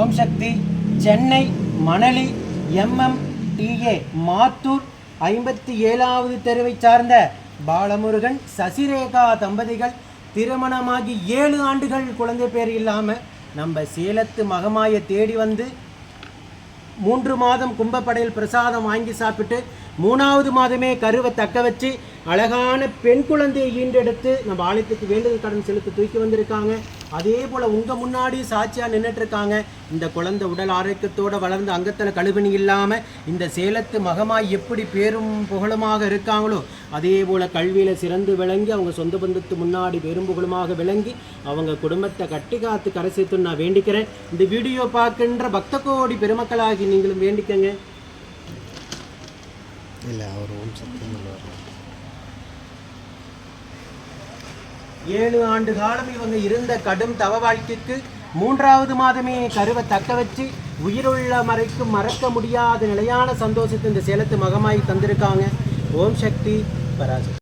Om Sakthi Chennai Manali M M D A Mathur ஐம்பத்தி ஏழாவது தெருவை சார்ந்த பாலமுருகன் சசிரேகா தம்பதிகள் திருமணமாகி ஏழு ஆண்டுகள் குழந்தை பேர் இல்லாமல் நம்ம சேலத்து மகமாயை தேடி வந்து மூன்று மாதம் கும்பப்படையில் பிரசாதம் வாங்கி சாப்பிட்டு மூணாவது மாதமே கருவை தக்க வச்சு அழகான பெண் குழந்தையை ஈண்டெடுத்து நம்ம ஆலயத்துக்கு வேண்டுதல் கடன் செலுத்தி தூக்கி வந்திருக்காங்க. அதே போல் உங்கள் முன்னாடி சாட்சியாக நின்றுட்டு இருக்காங்க இந்த குழந்தை உடல் ஆரோக்கியத்தோடு வளர்ந்து அங்கத்தில் கழுவினி இல்லாமல் இந்த சேலத்து மகமாய் எப்படி பேரும் புகழுமாக இருக்காங்களோ அதே போல் கல்வியில் சிறந்து விளங்கி அவங்க சொந்த பந்தத்து முன்னாடி பெரும் புகழுமாக விளங்கி அவங்க குடும்பத்தை கட்டி காத்து கரை நான் வேண்டிக்கிறேன். இந்த வீடியோ பார்க்கின்ற பக்த கோடி பெருமக்களாகி நீங்களும் வேண்டிக்கங்க. இல்லை அவர் ஓம் சக்தி ஏழு ஆண்டு காலம் இவங்க இருந்த கடும் தவ வாழ்க்கைக்கு மூன்றாவது மாதமே கருவை தக்க வச்சு உயிருள்ள மறைக்கும் மறக்க முடியாத நிலையான சந்தோஷத்தை இந்த சேலத்து மகமாய் தந்திருக்காங்க. ஓம் சக்தி பராசக்தி.